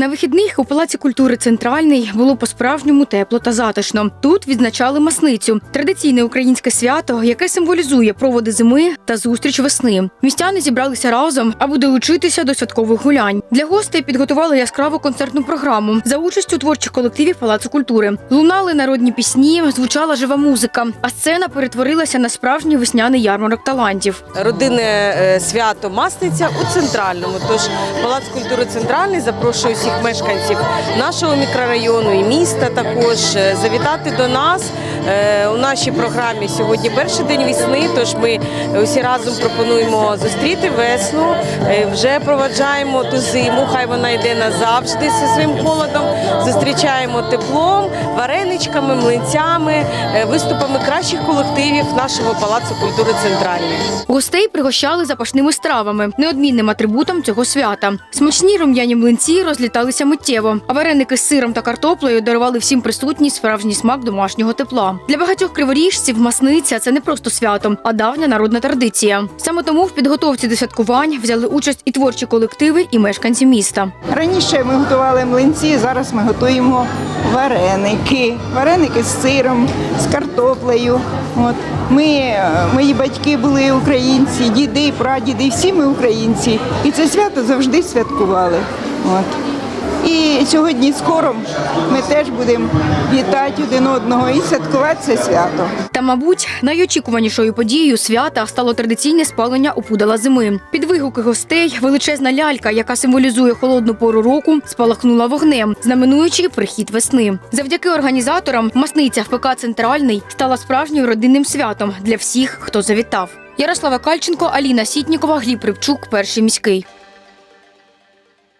На вихідних у Палаці культури Центральний було по-справжньому тепло та затишно. Тут відзначали масницю традиційне українське свято, яке символізує проводи зими та зустріч весни. Містяни зібралися разом, аби долучитися до святкових гулянь. Для гостей підготували яскраву концертну програму за участю творчих колективів Палацу культури. Лунали народні пісні, звучала жива музика, а сцена перетворилася на справжній весняний ярмарок талантів. родинне е, свято Масниця у центральному. Тож Палац культури центральний запрошує мешканців нашого мікрорайону і міста також е, завітати до нас. Е, У нашій програмі сьогодні перший день весни. Тож ми усі разом пропонуємо зустріти весну. Е, Вже проваджаємо ту зиму. Хай вона йде назавжди зі своїм холодом. Зустрічаємо теплом, вареничками, млинцями, виступами кращих колективів нашого палацу культури центральний. Гостей пригощали запашними стравами, неодмінним атрибутом цього свята. Смачні рум'яні млинці розліталися миттєво, а вареники з сиром та картоплею дарували всім присутній справжній смак домашнього тепла. Для багатьох криворіжців масниця це не просто свято, а давня народна традиція. Саме тому в підготовці до святкувань взяли участь і творчі колективи, і мешканці міста. Раніше ми готували млинці, зараз ми готуємо вареники. Вареники з сиром, з картоплею. От. Ми, е, мої батьки були українці, діди, прадіди, всі ми українці. І це свято завжди святкували. От. І сьогодні скоро ми теж будемо вітати один одного і святкувати це свято. Та, мабуть, найочікуванішою подією свята стало традиційне спалення опудала зими. Під вигуки гостей величезна лялька, яка символізує холодну пору року, спалахнула вогнем, знаменуючи прихід весни. Завдяки організаторам масниця ФПК Центральний стала справжнім родинним святом для всіх, хто завітав. Ярослава Кальченко, Аліна Сітнікова, Гліб Рибчук, перший міський.